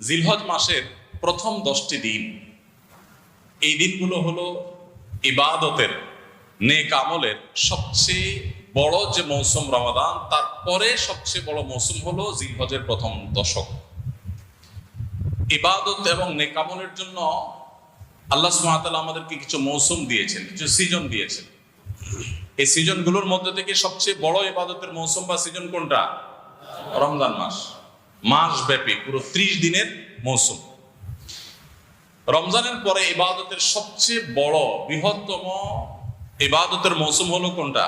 জিলহজ মাসের প্রথম দশটি দিন। এই দিনগুলো হলো ইবাদতের, নেক আমলের সবচেয়ে বড় যে মৌসুম রমাদান, তারপরে সবচেয়ে বড় মৌসুম হলো জিলহজের প্রথম দশক। ইবাদত এবং নেক আমলের জন্য আল্লাহ সুবহানাহু আমাদেরকে কিছু মৌসুম দিয়েছেন, কিছু সিজন দিয়েছেন। এই সিজনগুলোর মধ্যে থেকে সবচেয়ে বড় ইবাদতের মৌসুম বা সিজন কোনটা? রমজান মাস। মাস ব্যাপী পুরো ত্রিশ দিনের মৌসুম। রমজানের পরে ইবাদতের সবচেয়ে বড়, বৃহত্তম ইবাদতের মৌসুম হলো কোনটা?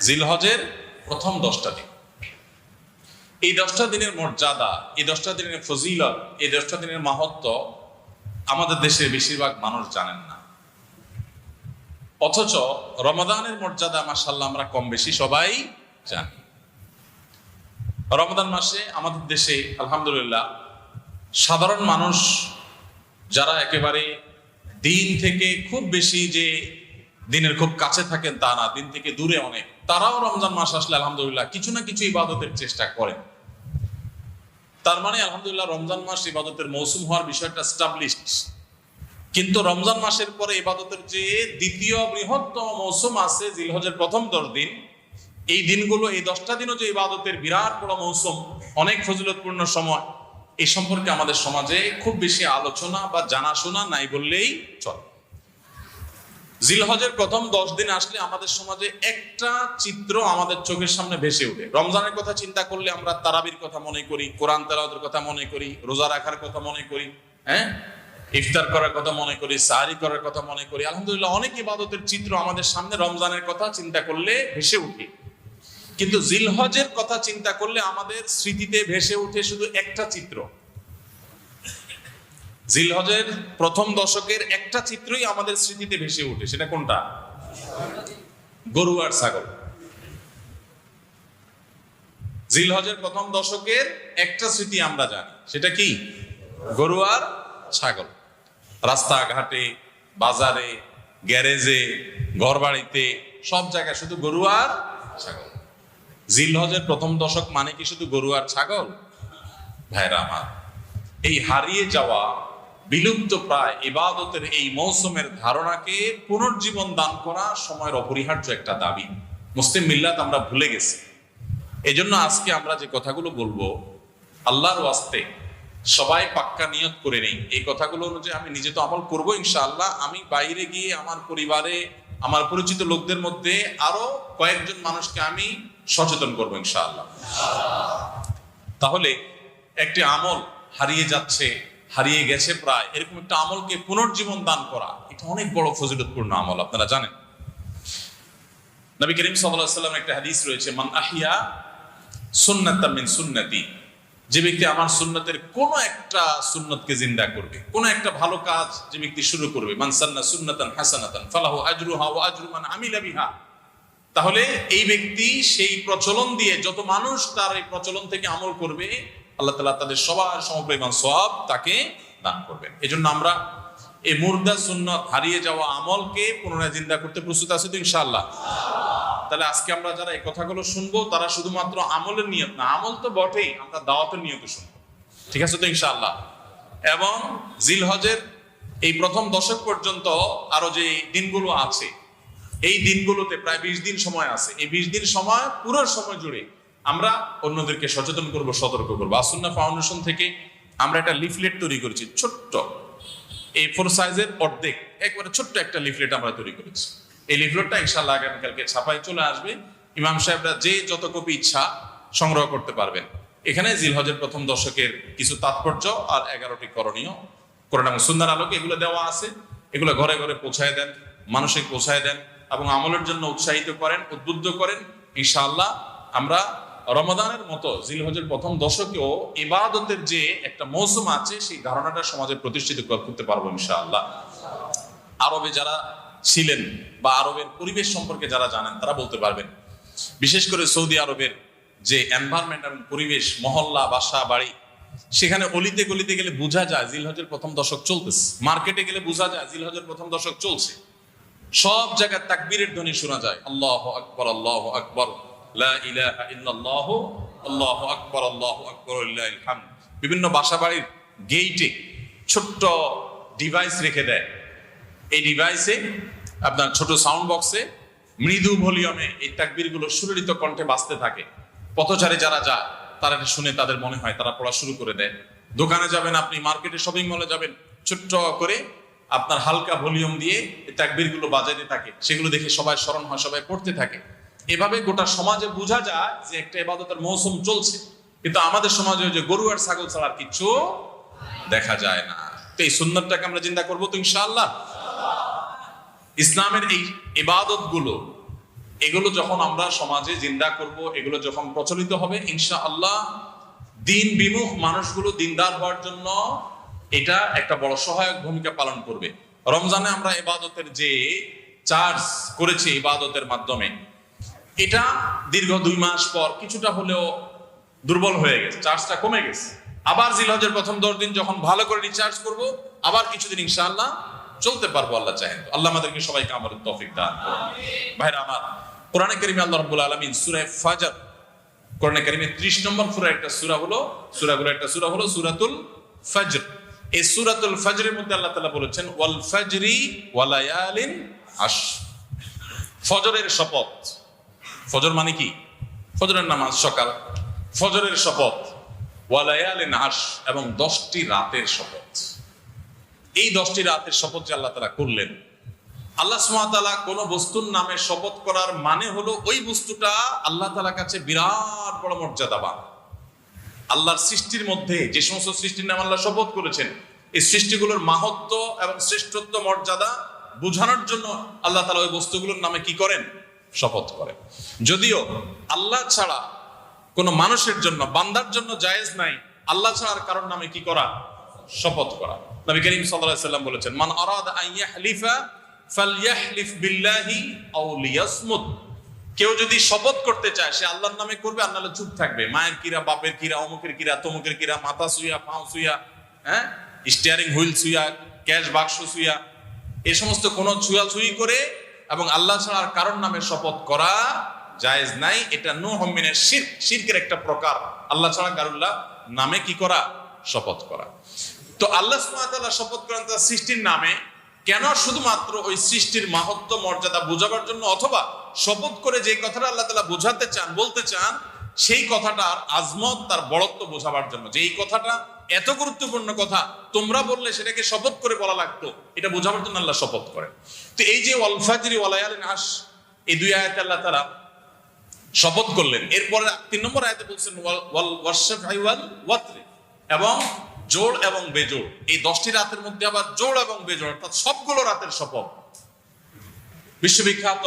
জিলহজের প্রথম দশটা দিন। এই দশটা দিনের মর্যাদা, এই দশটা দিনের ফজিলত, এই দশটা দিনের মাহাত্ম আমাদের দেশের বেশিরভাগ মানুষ জানেন না। অথচ রমাদানের মর্যাদা মাসাল্লাহ আমরা কম বেশি সবাই জানি। রমদান মাসে আমাদের দেশে, আলহামদুলিল্লাহ, সাধারণ মানুষ যারা একেবারে দিন থেকে খুব বেশি যে দিনের খুব কাছে থাকেন তা না, দিন থেকে দূরে অনেক, তারাও রমজান মাস আসলে আলহামদুলিল্লাহ কিছু না কিছু ইবাদতের চেষ্টা করেন। তার মানে আলহামদুলিল্লাহ রমজান মাস ইবাদতের মৌসুম হওয়ার বিষয়টা স্টাবলিশড কিন্তু রমজান মাসের পরে ইবাদতের যে দ্বিতীয় বৃহত্তম মৌসুম আছে, জিলহজের প্রথম দশ দিন এই দিনগুলো, এই দশটা দিনও যে ইবাদতের বিরাট বড় মৌসুম, অনেক ফজিলতপূর্ণ সময় এই সম্পর্কে আমাদের সমাজে খুব বেশি আলোচনা বা জানাশোনা নাই বললেই চলে। জিলহজের প্রথম দশ দিন আসলে আমাদের সমাজে একটা চিত্র আমাদের চোখের সামনে ভেসে ওঠে। রমজানের কথা চিন্তা করলে আমরা তারাবির কথা মনে করি, কোরআন তেলাওয়াতের কথা মনে করি, রোজা রাখার কথা মনে করি হ্যাঁ? ইফতার করার কথা মনে করি, সাহারি করার কথা মনে করি। আলহামদুলিল্লাহ অনেক ইবাদতের চিত্র আমাদের সামনে রমজানের কথা চিন্তা করলে ভেসে উঠে কিন্তু জিলহজের কথা চিন্তা করলে আমাদের স্মৃতিতে ভেসে উঠে শুধু একটা চিত্র। জিলহজের প্রথম দশকের একটা চিত্রই আমাদের স্মৃতিতে ভেসে ওঠে, সেটা কোনটা? গরু আর ছাগল। জিলহজের প্রথম দশকের একটা স্মৃতি আমরা জানি, সেটা কি? গরু আর ছাগল। রাস্তাঘাটে, বাজারে, গ্যারেজে ঘর বাড়িতে সব জায়গায় শুধু গরু আর ছাগল। জিলহজের প্রথম দশক মানে কি শুধু গরু আর ছাগল? ভাইরা আমার, এই হারিয়ে যাওয়া, বিলুপ্ত প্রায় ইবাদতের এই মৌসুমের ধারণাকে পুনর্জীবন দান করা সময়ের অপরিহার্য একটা দাবি। মুসলিম মিল্লাত, আমরা ভুলে গেছি। এজন্য আজকে আমরা যে কথাগুলো বলব, আল্লাহর ওয়াস্তে সবাই পাক্কা নিয়ত করে নেই। এই কথাগুলো অনুযায়ী আমি নিজে তো আমল করব ইনশাআল্লাহ। আমি বাইরে গিয়ে আমার পরিবারে, আমার পরিচিত লোকদের মধ্যে আরও কয়েকজন মানুষকে আমি সচেতন করব ইনশাআল্লাহ। তাহলে একটি আমল হারিয়ে যাচ্ছে, হারিয়ে গেছে প্রায়, এরকম একটা আমলকে পুনর্জীবন দান করা, এটা অনেক বড় ফজিলতপূর্ণ আমল, আপনারা জানেন। নবী করিম সাল্লাল্লাহু সাল্লাম একটা হাদিস রয়েছে, মান আহিয়া সুন্নাতাম মিন সুন্নতি যে ব্যক্তি আমার সুন্নতের কোন একটা সুন্নতকে জিন্দা করবে, কোন একটা ভালো কাজ যে ব্যক্তি শুরু করবে, মান সান্না সুন্নাতান হাসানাতান, ফালাহু আজরুহা ওয়া আজরু মান আমিলা বিহা তাহলে এই ব্যক্তি সেই প্রচলন দিয়ে যত মানুষ তার এই প্রচলন থেকে আমল করবে, আল্লাহ তালা তাদের সবার সমপরিমাণ সব তাকে দান করবেন। এই আমরা এই মুর্দা সুন্নত হারিয়ে যাওয়া আমলকে পুনরায় জিন্দা করতে প্রস্তুত আছে তো ইনশাআল্লাহ। তাহলে আজকে আমরা যারা এই কথাগুলো শুনব, তারা শুধুমাত্র আমলের নিয়ত না, আমল তো বটেই, আমরা দাওয়াতের নিয়ত শুনব। ঠিক আছে তো ইনশাল্লাহ এবং জিলহজের এই প্রথম দশক পর্যন্ত আরও যে দিনগুলো আছে এই দিনগুলোতে প্রায় বিশ দিন সময় আছে। এই বিশ দিন সময়, পুরো সময় জুড়ে আমরা অন্যদেরকে সচেতন করব, সতর্ক করব। আসুন্না ফাউন্ডেশন থেকে আমরা একটা লিফলেট তৈরি করেছি, ছোট্ট। এই ফোর সাইজের অর্ধেক, একবারে ছোট্ট একটা লিফলেট আমরা তৈরি করেছি। এই লিফলেটটা ইনশাল্লাহ আগামীকালকে ছাপায় চলে আসবে। ইমাম সাহেবরা যে যত কপি ইচ্ছা সংগ্রহ করতে পারবেন। এখানে জিলহজের প্রথম দশকের কিছু তাৎপর্য আর এগারোটি করণীয়। করোনা সুন্দর আলোকে এগুলো দেওয়া আছে। এগুলো ঘরে ঘরে পৌঁছায় দেন মানসিক পৌঁছায় দেন। এবং আমলের জন্য উৎসাহিত করেন, উদ্বুদ্ধ করেন। ইনশাআল্লাহ আমরা রমাদানের মতো জিলহজের প্রথম দশকেও ইবাদতের যে একটা মৌসুম আছে, সেই ধারণাটা সমাজে প্রতিষ্ঠিত করতে পারব ইনশাআল্লাহ। আরবে যারা ছিলেন বা আরবের পরিবেশ সম্পর্কে যারা জানেন, তারা বলতে পারবেন। বিশেষ করে সৌদি আরবের যে এনভায়রনমেন্ট এবং পরিবেশ, মহল্লা, বাসা, বাড়ি, সেখানে অলিতে গলিতে গেলে বোঝা যায় জিলহজের প্রথম দশক চলতেছে। মার্কেটে গেলে বোঝা যায় জিলহজের প্রথম দশক চলছে। সব জায়গায় তাকবীরের ধ্বনি শোনা যায়। আল্লাহ আকবর আল্লাহ আকবর। ইল্লাল্লাহ, আল্লাহু আকবার আল্লাহু আকবার লিল্লাহিল হামদ। বিভিন্ন বাসা বাড়ির গেইটে ছোট্ট ডিভাইস রেখে দেয়। এই ডিভাইসে আপনার ছোট সাউন্ড বক্সে মৃদু ভলিউমে এই তাকবিরগুলো সুললিত কণ্ঠে বাঁচতে থাকে। পথচারে যারা যায়, তারা শুনে তাদের মনে হয় তারা পড়া শুরু করে দেয়। দোকানে যাবেন আপনি, মার্কেটে, শপিং মলে যাবেন, ছোট্ট করে আপনার হালকা ভলিউম দিয়ে তাকবিরগুলো বাজাইতে থাকে। সেগুলো দেখে সবাই স্মরণ হয়, সবাই পড়তে থাকে। এভাবে গোটা সমাজে বোঝা যায় যে একটা এবাদতের মৌসুম চলছে। কিন্তু আমাদের সমাজে যে গরু আর ছাগল ছাড়া কিছু দেখা যায় না। তো এই সুন্দরটাকে আমরা চিন্তা করব তো ইনশাআল্লাহ? ইসলামের এই ইবাদতগুলো এগুলো যখন আমরা সমাজে জিন্দা করব, এগুলো যখন প্রচলিত হবে ইনশা আল্লাহ দিন বিমুখ মানুষগুলো দিনদার হওয়ার জন্য এটা একটা বড় সহায়ক ভূমিকা পালন করবে। রমজানে আমরা ইবাদতের যে চার্জ করেছি ইবাদতের মাধ্যমে, এটা দীর্ঘ দুই মাস পর কিছুটা হলেও দুর্বল হয়ে গেছে চার্জটা কমে গেছে। আবার জিলহজের প্রথম দশ দিন যখন ভালো করে রিচার্জ করব, আবার কিছুদিন ইনশাআল্লাহ চলতে পারব আল্লাহ চাহেন। আল্লাহ আমাদেরকে সবাইকে আমার তৌফিক দান ভাইরা আমার, কোরআনে কারিমে আল্লাহ রাব্বুল আলামিন সুরায় ফাজর, কোরআনে কারিমে 30 নম্বর সূরা একটা সুরা হলো, সূরাগুলো একটা সুরা হলো সুরাতুল ফজর। এই সূরাতুল ফজরের মধ্যে আল্লাহ তাআলা বলেছেন, ওয়াল ফজরি ওয়ালায়ালিন আশ ফজরের শপথ। ফজর মানে কি? ফজরের নামাজ সকাল। ফজরের শপথ ওয়ালায়ালিন আশ এবং দশটি রাতের শপথ। এই দশটি রাতের শপথ যে আল্লাহ তালা করলেন, আল্লাহ সুমাতালা কোন বস্তুর নামে শপথ করার মানে হলো ওই বস্তুটা আল্লাহ তালার কাছে বিরাট বড় মর্যাদাবান। আল্লাহর সৃষ্টির মধ্যে যে সমস্ত সৃষ্টির নাম আল্লাহ শপথ করেছেন, এই সৃষ্টিগুলোর মাহাত্ম এবং শ্রেষ্ঠত্ব, মর্যাদা বোঝানোর জন্য আল্লাহ তালা ওই বস্তুগুলোর নামে কি করেন? শপথ করেন। যদিও আল্লাহ ছাড়া কোন মানুষের জন্য, বান্দার জন্য জায়েজ নাই, আল্লাহ ছাড়া আর কারোর নামে কি করা? শপথ করা। নবী করিম সাল্লাম বলেছেন, মান আরাদা আন ইয়াহলিফা ফালইয়াহলিফ বিল্লাহি আও লিয়াসমুত কেউ যদি শপথ করতে চায়, সে আল্লাহর নামে করবে নাহলে চুপ থাকবে। মায়ের কিরা, বাপের কিরা, অমুকের কিরা, তমুকের কিরা, মাথা সুইয়া পাও সুইয়া হ্যাঁ? স্টিয়ারিং হুইল সুইয়া ক্যাশ বাক্স সুইয়া এ সমস্ত কোন ছুয়া ছুঁয়াছুঁয়ি করে এবং আল্লাহ ছাড়া আর কারোর নামে শপথ করা জায়েজ নাই। এটা নো হমিনের শির শিরকের একটা প্রকার। আল্লাহ ছাড়া কারুল্লাহ নামে কি করা? শপথ করা। তো আল্লাহ ওয়া শপথ করেন তার সৃষ্টির নামে। কেন শুধুমাত্র ওই সৃষ্টির মাহাত্ম, মর্যাদা বোঝাবার জন্য অথবা শপথ করে যে কথাটা আল্লাহ তাআলা বোঝাতে চান, বলতে চান, সেই কথাটার আজমত, তার বড়ত্ব বোঝাবার জন্য। যে এই কথাটা এত গুরুত্বপূর্ণ কথা, তোমরা বললে সেটাকে শপথ করে বলা লাগতো, এটা বোঝাবার জন্য আল্লাহ শপথ করে তো এই যে ওয়ালফাজরি ওয়ালায়ালিন আস এই দুই আয়াতে আল্লাহ তাআলা শপথ করলেন। এরপরে তিন নম্বর আয়াতে বলছেন, ওয়াল- এবং জোড় এবং বেজোড়। এই দশটি রাতের মধ্যে আবার জোড় এবং বেজোড়, অর্থাৎ সবগুলো রাতের শপথ বিশ্ববিখ্যাত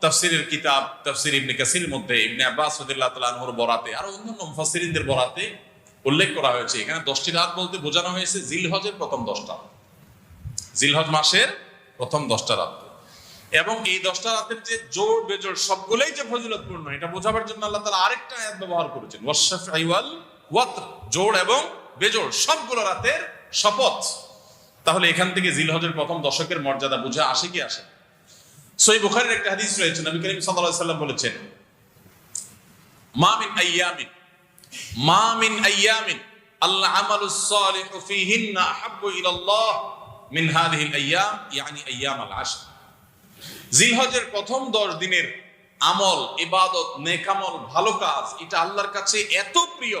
তাফসিরের কিতাব, তাফসির ইবনে কাসির মধ্যে, ইবনে আব্বাস রাদিয়াল্লাহু তাআলা বরাতে, আর অন্যান্য মুফাসসিরিনদের বরাতে উল্লেখ করা হয়েছে। এখানে দশটি রাত বলতে বোঝানো হয়েছে জিলহজের প্রথম দশটা। জিলহজ মাসের প্রথম দশটা রাত। এবং এই দশটা রাতের যে জোর বেজোর সবগুলোই যে ফজিলতপূর্ণ, এটা বোঝাবার জন্য আল্লাহ তাআলা আরেকটা আয়াত ব্যবহার করেছেন ওয়াশফাই ওয়াল ওয়াতর জোর এবং বেজোর সবগুলো রাতের শপথ। তাহলে এখান থেকে জিলহজের প্রথম দশকের মর্যাদা বুঝে আসে কি আসে সই বুখারীর একটা হাদিস রয়েছে, নবী করিম সাল্লাল্লাহু সাল্লাম বলেছেন, মা মিন আইয়ামিন, মা মিন আইয়ামিন আল্লাহ আমালুস সালিহু ফীহিন্না আহাব্বু ইলাল্লাহ মিন হাযিহিল আইয়াম, ইয়ানি আইয়াম আল আশর। জিলহজের প্রথম দশ দিনের আমল, ইবাদত নেকামল ভালো কাজ, এটা আল্লাহর কাছে এত প্রিয়।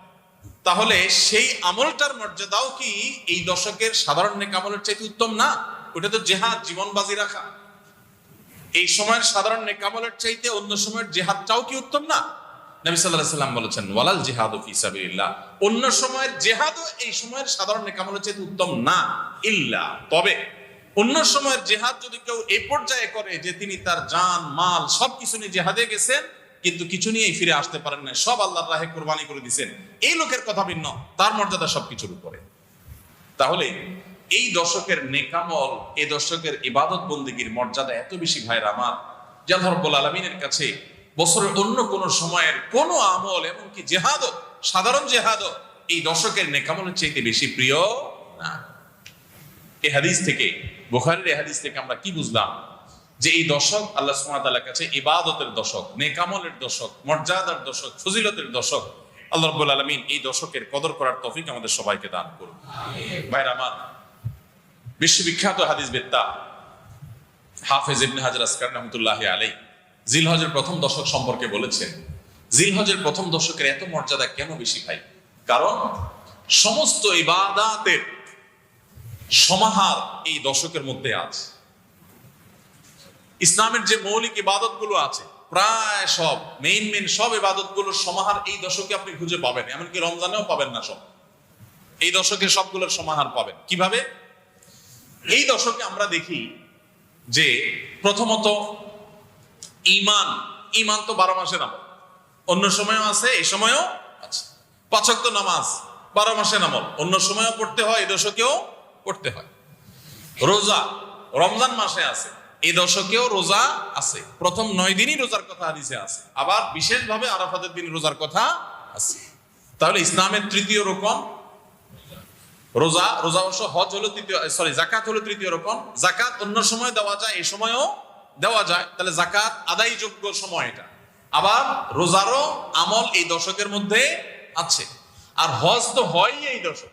তাহলে সেই আমলটার মর্যাদাও কি এই দশকের সাধারণ নেক আমলের চাইতে উত্তম? না, ওটা তো জেহাদ জীবন বাজি রাখা। এই সময়ের সাধারণ নেকামলের চাইতে অন্য সময়ের জেহাদটাও কি উত্তম না? নবী আলাইহি সাল্লাম বলেছেন, ওয়ালাল জিহাদু ফি সাবিলিল্লাহ। অন্য সময়ের জেহাদও এই সময়ের সাধারণ নেকামলের চাইতে উত্তম না, ইল্লা। তবে অন্য সময়ের জেহাদ যদি কেউ এই পর্যায়ে করে যে তিনি তার জান, মাল সবকিছু নিয়ে জেহাদে গেছেন কিন্তু কিছু নিয়েই ফিরে আসতে পারেন না সব আল্লাহর রাহে কোরবানি করে দিয়েছেন এই লোকের কথা ভিন্ন, তার মর্যাদা সবকিছুর উপরে। তাহলে এই দশকের নেকামল, এই দশকের ইবাদত বন্দিগির মর্যাদা এত বেশি ভাইয়ের আমার, যে আল্লাহ রব্বুল আলমিনের কাছে বছরের অন্য কোন সময়ের কোন আমল, এমনকি জেহাদও, সাধারণ জেহাদও, এই দশকের নেকামলের চাইতে বেশি প্রিয় না। এই হাদিস থেকে, বুখারের এ হাদিস থেকে আমরা কি বুঝলাম? যে এই দশক আল্লাহ সুমাতার কাছে ইবাদতের দশক, নেকামলের দশক, মর্যাদার দশক, ফজিলতের দশক, আল্লাহ রব্বুল আলমিন এই দশকের কদর করার তফিক আমাদের সবাইকে দান করুন। ভাইরা আমার, বিশ্ববিখ্যাত হাদিস বেত্তা হাফেজ ইবনে হাজার আসকার রহমতুল্লাহ আলাই জিলহজের প্রথম দশক সম্পর্কে বলেছেন জিলহজের প্রথম দশকের এত মর্যাদা কেন বেশি ভাই? কারণ সমস্ত ইবাদাতের সমাহার এই দশকের মধ্যে আছে। ইসলামের যে মৌলিক ইবাদতগুলো আছে, প্রায় সব মেইন মেইন সব ইবাদতগুলোর সমাহার এই দশকে আপনি খুঁজে পাবেন, এমনকি রমজানেও পাবেন না সব। এই দশকে সবগুলোর সমাহার পাবেন। কীভাবে? এই দশকে আমরা দেখি যে প্রথমত ইমান ইমান তো বারো মাসে আমল। অন্য সময়ও আছে, এই সময়ও আছে। পাচক নামাজ, বারো মাসে আমল। অন্য সময়ও পড়তে হয়, এই দশকেও পড়তে হয়। রোজা, রমজান মাসে আছে। এই দশকেও রোজা আছে। প্রথম নয় দিনই রোজার কথা হাদিসে আছে। আবার বিশেষভাবে আরাফাতের দিন রোজার কথা আছে। তাহলে ইসলামের তৃতীয় রকম রোজা রোজা অবশ্য হজ হলো তৃতীয় সরি জাকাত হলো তৃতীয় রকম। জাকাত অন্য সময় দেওয়া যায় এই সময়ও দেওয়া যায়। তাহলে জাকাত আদায় যোগ্য সময় এটা। আবার রোজারও আমল এই দশকের মধ্যে আছে। আর হজ তো হয় এই দশক।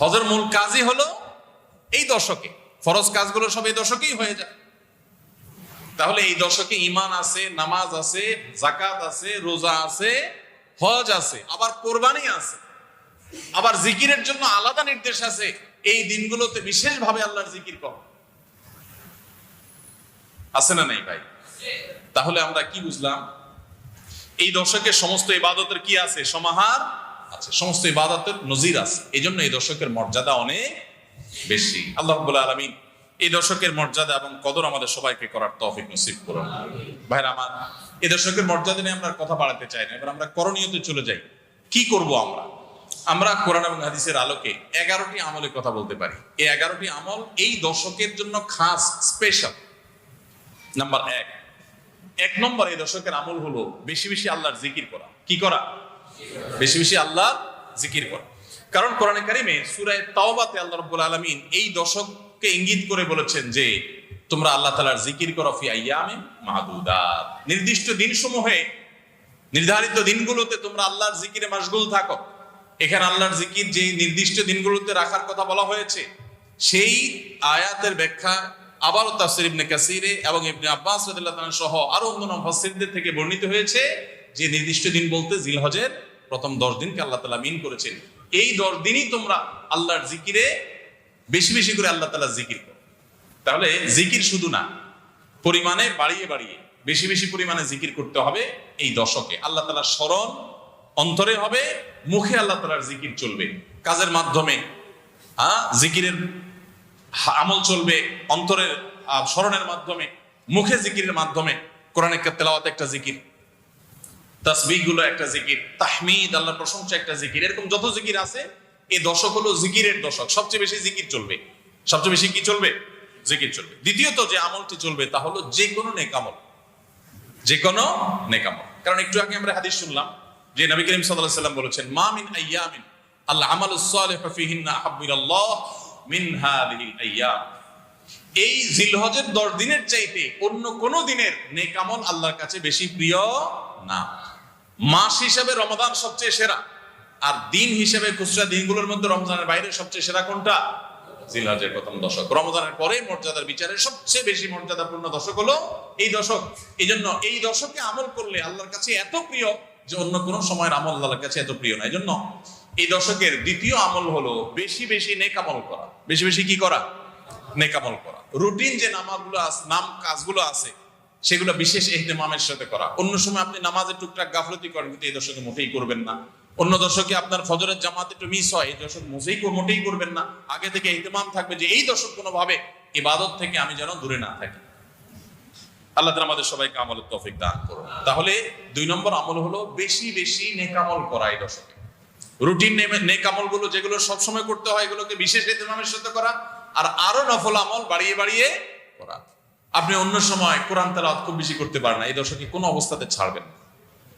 হজের মূল কাজই হলো এই দশকে। ফরজ কাজগুলো সব এই দশকেই হয়ে যায়। তাহলে এই দশকে ইমান আছে, নামাজ আছে জাকাত আছে, রোজা আছে, হজ আছে, আবার কোরবানি আছে, আবার জিকিরের জন্য আলাদা নির্দেশ আছে, এই দিনগুলোতে বিশেষভাবে আল্লাহর জিকির কর আছে না নাই ভাই? তাহলে আমরা কি বুঝলাম? এই দশকের সমস্ত ইবাদতের কি আছে? সমাহার আছে, সমস্ত ইবাদতের নজির আছে এই জন্য এই দশকের মর্যাদা অনেক বেশি। আল্লাহ আলামিন এই দশকের মর্যাদা এবং কদর আমাদের সবাইকে করার তৌফিক নসিব করুন। ভাইরা, আমার এই দশকের মর্যাদা নিয়ে আমরা কথা বাড়াতে চাই না, এবার আমরা করণীয়তে চলে যাই। কি করব আমরা? আমরা কোরআন এবং হাদিসের আলোকে এগারোটি আমলের কথা বলতে পারি। এই এগারোটি আমল এই দশকের জন্য খাস স্পেশাল নাম্বার এক। এক নম্বর এই দশকের আমল হলো বেশি বেশি আল্লাহর জিকির করা। কি করা? বেশি বেশি আল্লাহ জিকির করা। কারণ কোরআনে কারিমে সুরায় তাওবাতে আল্লাহ রাব্বুল আলামিন এই দশককে ইঙ্গিত করে বলেছেন যে, তোমরা আল্লাহ তাআলার জিকির করো ফি আইয়ামে মাহদুদাত। নির্দিষ্ট নির্ধারিত দিনগুলোতে তোমরা আল্লাহর জিকিরে মাশগুল থাকো। এখানে আল্লাহর জিকির যে নির্দিষ্ট দিনগুলোতে রাখার কথা বলা হয়েছে, সেই আয়াতের ব্যাখ্যা আবারও তাফসির ইবনে কাসিরে এবং ইবনে আব্বাস রাদিয়াল্লাহু সহ আরও অন্যান্য মুফাসসিরদের থেকে বর্ণিত হয়েছে যে নির্দিষ্ট দিন বলতে জিলহজের প্রথম দশ দিনকে আল্লাহ তাআলা মিন করেছেন। এই দশ দিনই তোমরা আল্লাহর জিকিরে বেশি বেশি করে আল্লাহ তাআলা জিকির করো তাহলে জিকির শুধু না, পরিমাণে বাড়িয়ে বাড়িয়ে বেশি বেশি পরিমাণে জিকির করতে হবে এই দশকে। আল্লাহ তাআলার স্মরণ অন্তরে হবে, মুখে আল্লাহ তাআলার জিকির চলবে। কাজের মাধ্যমে হ্যাঁ জিকিরের আমল চলবে অন্তরের স্মরণের মাধ্যমে, মুখে জিকিরের মাধ্যমে। কোরআনের তেলাওয়াত একটা জিকির তাসবিহগুলো একটা জিকির, তাহমিদ, আল্লাহর প্রশংসা একটা জিকির, এরকম যত জিকির আছে এই দশক হলো জিকিরের দশক। সবচেয়ে বেশি জিকির চলবে। সবচেয়ে বেশি কি চলবে? জিকির চলবে। দ্বিতীয়ত যে আমলটি চলবে তা হলো যে কোনো নেকামল যে কোনো নেকামল কারণ একটু আগে আমরা হাদিস শুনলাম যে নবী করিম আলাইহি সাল্লাম বলেছেন, মা মিন আইয়ামিন আল্লাহ আমাল সালিহু ফিহিন্না আহাব্বু ইলাল্লাহ মিন হাদিহিল আইয়াম। এই জিলহজের দশ দিনের চাইতে অন্য কোন দিনের নেকামল আল্লাহর কাছে বেশি প্রিয় না। মাস হিসাবে রমাদান সবচেয়ে সেরা। আর দিন হিসেবে খুচরা দিনগুলোর মধ্যে রমজানের বাইরে সবচেয়ে সেরা কোনটা? জিলহজের প্রথম দশক। রমজানের পরে মর্যাদার বিচারে সবচেয়ে বেশি মর্যাদাপূর্ণ দশক হলো এই দশক। এই জন্য এই দশকে আমল করলে আল্লাহর কাছে এত প্রিয় যে অন্য কোন সময়ের আমল আল্লাহর কাছে এত প্রিয় না। এই জন্য এই দশকের দ্বিতীয় আমল হলো বেশি বেশি নেকামল করা। বেশি বেশি কি করা? নেকামল করা। রুটিন যে নামাজগুলো নাম কাজগুলো আছে, সেগুলো বিশেষ এহতেমামের সাথে করা। অন্য সময় আপনি নামাজের টুকটাক গাফলতি করেন, কিন্তু এই দশকে মোটেই করবেন না। অন্য দশকে আপনার ফজরের জামাত একটু মিস হয়, এই দশক মোটেই মোটেই করবেন না। আগে থেকে এহতেমাম থাকবে যে এই দশক কোনোভাবে ইবাদত থেকে আমি যেন দূরে না থাকি। আল্লাহ তাআলা আমাদের সবাইকে আমলের তৌফিক দান করুন। তাহলে দুই নম্বর আমল হলো বেশি বেশি নেকামল করা এই দশকে রুটিন নেক আমলগুলো যেগুলো সবসময় করতে হয়, এগুলোকে বিশেষ ইহতিমামের সাথে করা আর আরও নফল আমল বাড়িয়ে বাড়িয়ে করা। আপনি অন্য সময় কোরআন তেলাওয়াত খুব বেশি করতে পারেন এই দশকে কোনো অবস্থাতে ছাড়বেন না।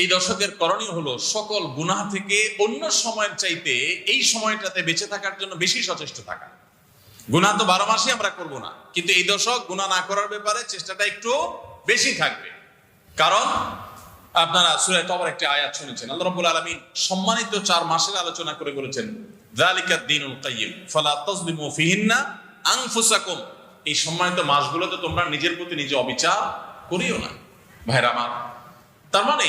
এই দশকের করণীয় হলো সকল গুনাহ থেকে অন্য সময়ের চাইতে এই সময়টাতে বেঁচে থাকার জন্য বেশি সচেষ্ট থাকা। গুনাহ তো বারো মাসই আমরা করব না। কিন্তু এই দশক গুনাহ না করার ব্যাপারে চেষ্টাটা একটু বেশি থাকবে। কারণ আপনারা সুরায় তবর একটি আয়াত শুনেছেন। আল্লাহ রাব্বুল আলামিন সম্মানিত চার মাসের আলোচনা করে বলেছেন, যালিকা দ্বীনুল কাইয়্যিম, ফালা তাজলিমু ফিহিন্না এই সম্মানিত মাসগুলোতে তোমরা নিজের প্রতি নিজে অবিচার করিও না। ভাইরা আমার তার মানে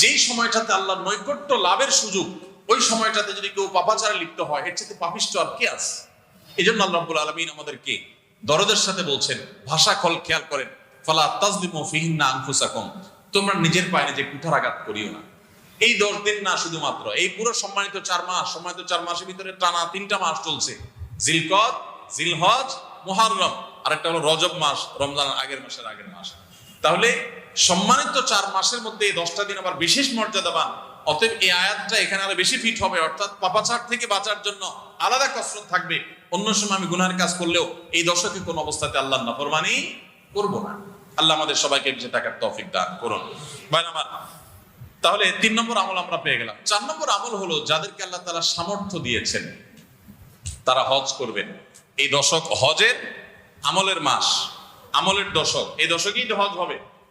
যেই সময়টাতে আল্লাহর নৈকট্য লাভের সুযোগ, ওই সময়টাতে যদি কেউ পাপাচারে লিপ্ত হয়, এর চেয়ে পাপিষ্ট আর কে আছে? এই জন্য আল্লাহ রাব্বুল আলামিন আমাদেরকে দরদের সাথে বলছেন, ভাষা খল খেয়াল করেন, ফালা তাজলিমু ফিহিন্না আনফুসাকুম, তোমরা নিজের পায়ে নিজে কুঠারাঘাত করিও না। এই দশ দিন না শুধুমাত্র, এই পুরো সম্মানিত চার মাস, সম্মানিত চার মাসের ভিতরে টানা তিনটা মাস চলছে। জিলকদ, জিলহজ, মুহাররম, আরেকটা হলো রজব মাস, রমজানের আগের মাসের আগের মাস। তাহলে সম্মানিত চার মাসের মধ্যে এই দশটা দিন আবার বিশেষ মর্যাদাবান। অতএব এই আয়াতটা এখানে আরও বেশি ফিট হবে, অর্থাৎ পাপাচার থেকে বাঁচার জন্য আলাদা কসরত থাকবে। অন্য সময় আমি গুনার কাজ করলেও এই দশকে কোন অবস্থাতে আল্লাহ নাফরমানি করব না। আল্লাহ আমাদের সবাইকে বেঁচে থাকার তৌফিক দান করুন। ভাই আমার, তাহলে তিন নম্বর আমল আমরা পেয়ে গেলাম। চার নম্বর আমল হলো যাদেরকে আল্লাহ তালা সামর্থ্য দিয়েছেন, তারা হজ করবেন এই দশক হজের আমলের মাস, আমলের দশক। এই দশকেই হজ হবে।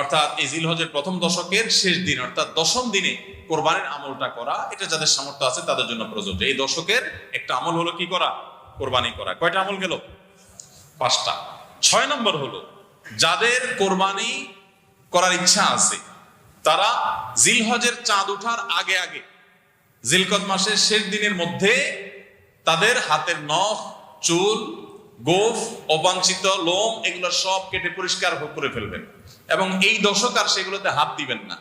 অর্থাৎ এই জিলহজের প্রথম দশকের শেষ দিন, অর্থাৎ দশম দিনে কোরবানির আমলটা করা, এটা যাদের সামর্থ্য আছে তাদের জন্য প্রযোজ্য। এই দশকের একটা আমল হলো কি করা? কোরবানি করা। কয়টা আমল গেল? পাঁচটা। ছয় নম্বর হলো, যাদের কোরবানি করার ইচ্ছা আছে, তারা জিলহজের চাঁদ ওঠার আগে আগে, জিলকদ মাসের শেষ দিনের মধ্যে তাদের হাতের নখ, চুল গোফ, অবাঞ্ছিত, লোম, এগুলো সব কেটে পরিষ্কার করে ফেলবেন। এবং এই দশক আর সেগুলোতে হাত দিবেন না।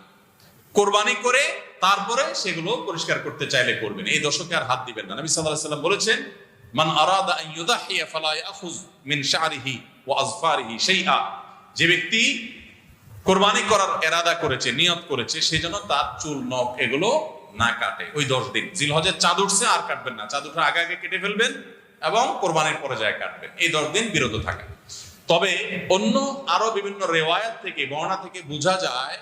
কোরবানি করে তারপরে সেগুলো পরিষ্কার করতে চাইলে করবেন। এই দশকে আর হাত দিবেন না। নবী আলাইহি সাল্লাম বলেছেন, মান আরাদা মিন যে ব্যক্তি কোরবানি করার এরাদা করেছে, নিয়ত করেছে সেই জন্য তার চুল, নখ এগুলো না কাটে। ওই দশ দিন। জিলহজের চাঁদ উঠছে, আর কাটবেন না। চাঁদ উঠার আগে আগে কেটে ফেলবেন। এবং কোরবানির পরে যায় কাটবেন এই দশ দিন বিরত থাকা। তবে অন্য আরও বিভিন্ন রেওয়ায়াত থেকে বর্ণা থেকে বোঝা যায়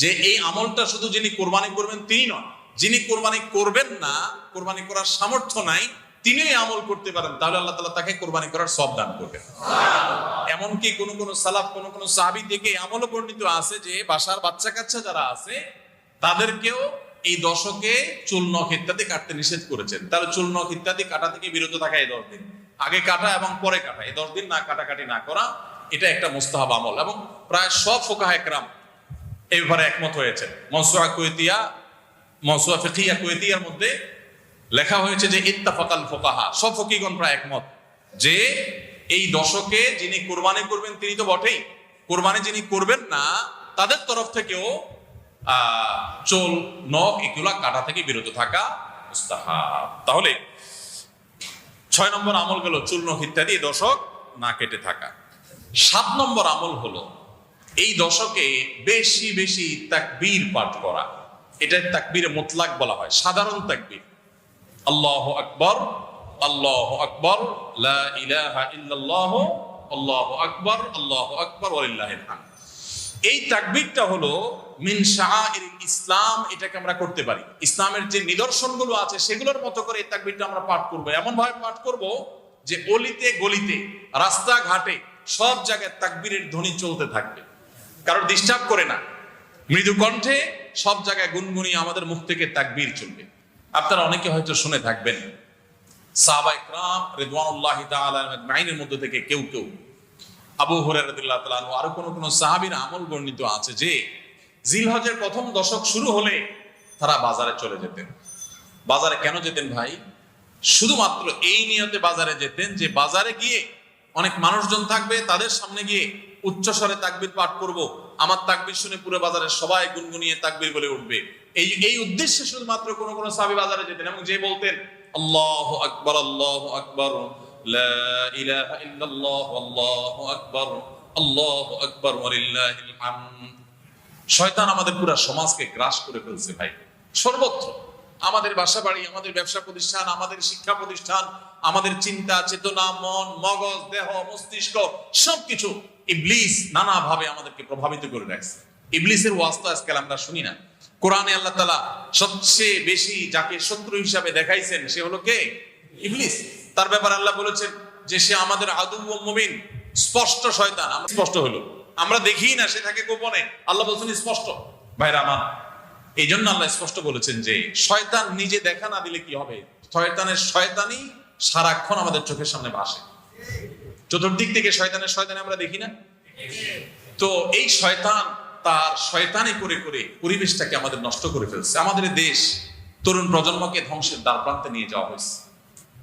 যে এই আমলটা শুধু যিনি কোরবানি করবেন তিনি নন, যিনি কোরবানি করবেন না, কোরবানি করার সামর্থ্য নাই, তিনি আমল করতে পারেন, তাহলে আল্লাহ তালা তাকে কোরবানি করার সব দান করবেন। এমনকি কোন কোন সালাফ, কোন কোনো সাহাবি থেকে আমলও বর্ণিত আছে যে বাসার বাচ্চা কাচ্চা যারা আছে, তাদেরকেও এই দশকে চুল নখ ইত্যাদি কাটতে নিষেধ করেছেন। তাহলে চুল নখ ইত্যাদি কাটা থেকে বিরত থাকা এই দশ দিন। আগে কাটা এবং পরে কাটা। এই দশ দিন না কাটাকাটি না করা, এটা একটা মুস্তাহাব আমল। এবং প্রায় সব ফোকাহ একরাম এই ব্যাপারে একমত হয়েছে মনসুয়া কুয়েতিয়া, মনসুয়া ফিকিয়া কুয়েতিয়ার মধ্যে লেখা হয়েছে যে ইত্তাফাকাল ফোকাহা। সব ফকিগণ প্রায় একমত যে এই দশকে যিনি কোরবানি করবেন, তিনি তো বটেই। কোরবানি যিনি করবেন না, তাদের তরফ থেকেও চোল, নখ এগুলা কাটা থেকে বিরত থাকা তাহলে ছয় নম্বর আমল গেল চুল, নখ ইত্যাদি দশক না কেটে থাকা। সাত নম্বর আমল হলো এই দশকে বেশি বেশি তাকবীর পাঠ করা। এটা তাকবীরে মোতলাক বলা হয়, সাধারণ তাকবীর। আল্লাহ আকবর আল্লাহ আকবর, লা ইলাহা ইল্লাল্লাহ, আল্লাহ আকবর আল্লাহ আকবর, ওয়ালিল্লাহিল হামদ। এই তাকবীরটা হলো মিন ইসলাম, এটাকে আমরা করতে পারি। ইসলামের যে নিদর্শনগুলো আছে, সেগুলোর মতো করে এই তাকবীরটা আমরা পাঠ করব। এমন ভাবে পাঠ করব যে অলিতে গলিতে, রাস্তাঘাটে, সব জায়গায় তাকবীরের ধ্বনি চলতে থাকবে। কারোর ডিস্টার্ব করে না। মৃদু কণ্ঠে সব জায়গায় গুনগুনি আমাদের মুখ থেকে তাকবীর চলবে। আপনারা অনেকে হয়তো শুনে থাকবেন সাহাবা ইকরাম রিদওয়ানুল্লাহি তাআলা মধ্যে থেকে কেউ কেউ আবু তাআলা আনহু, আরও কোন কোন সাহাবীর আমল বর্ণিত আছে যে জিলহজের প্রথম দশক শুরু হলে তারা বাজারে চলে যেতেন। বাজারে কেন যেতেন ভাই? শুধুমাত্র এই নিয়তে বাজারে যেতেন যে বাজারে গিয়ে অনেক মানুষজন থাকবে, তাদের সামনে গিয়ে উচ্চস্বরে তাকবির পাঠ করব, আমার তাকবির শুনে পুরো বাজারে সবাই গুনগুনিয়ে তাকবির বলে উঠবে। এই এই উদ্দেশ্যে শুধুমাত্র কোন কোন সাহাবী বাজারে যেতেন এবং যে বলতেন, আল্লাহ আকবর আল্লাহ আকবর। লা ইলাহা ইল্লাল্লাহ, আল্লাহু আকবর আল্লাহু আকবর, ওয়ালিল্লাহিল হামদ। শয়তান আমাদের পুরো সমাজকে গ্রাস করে ফেলছে ভাই। সর্বত্র। আমাদের বাসা বাড়ি আমাদের ব্যবসা প্রতিষ্ঠান, আমাদের শিক্ষা প্রতিষ্ঠান, আমাদের চিন্তা, চেতনা, মন, মগজ, দেহ, মস্তিষ্ক, সবকিছু ইবলিস নানাভাবে আমাদেরকে প্রভাবিত করে রাখছে। ইবলিসের ওয়াস্তা আজকাল আমরা শুনি না। কোরআনে আল্লাহ তালা সবচেয়ে বেশি যাকে শত্রু হিসাবে দেখাইছেন, সে হলো কে? ইবলিস। তার ব্যাপারে আল্লাহ বলেছেন যে সে আমাদের আদু ও মুমিন, স্পষ্ট শয়তান। আমরা স্পষ্ট হলো আমরা দেখি না, সে থাকে গোপনে। আল্লাহ বলছেন স্পষ্ট। ভাইরা আমার, এই জন্য আল্লাহ স্পষ্ট বলেছেন যে শয়তান নিজে দেখা না দিলে কি হবে? শয়তানের শয়তানি সারাক্ষণ আমাদের চোখের সামনে ভাসে। চতুর্দিক থেকে শয়তানের শয়তানি আমরা দেখি না? তো এই শয়তান তার শয়তানি করে করে পরিবেশটাকে আমাদের নষ্ট করে ফেলছে। আমাদের দেশ তরুণ প্রজন্মকে ধ্বংসের দ্বার প্রান্তে নিয়ে যাওয়া হয়েছে।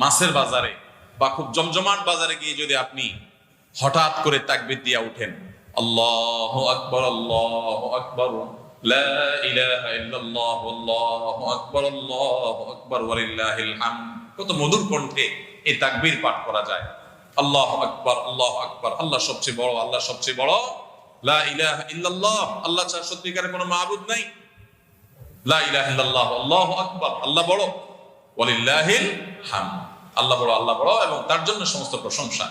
মাছের বাজারে বা খুব জমজমাট বাজারে গিয়ে যদি আপনি হঠাৎ করে তাকবির দিয়া উঠেন, আল্লাহ আকবর আল্লাহ আকবর কত মধুর কণ্ঠে এই তাকবীর পাঠ করা যায়। আল্লাহু আকবার আল্লাহু আকবার, আল্লাহ সবচেয়ে বড়, আল্লাহ সবচেয়ে বড়, লা ইলাহা ইল্লাল্লাহ, আল্লাহ ছাড়া সত্যিকারের কোনো মাবুদ নাই। লা ইলাহা ইল্লাল্লাহ, আল্লাহু আকবার, আল্লাহ বড়, ওয়ালিল্লাহিল হামদ। আল্লাহ বড় আল্লাহ বড় এবং তার জন্য সমস্ত প্রশংসা।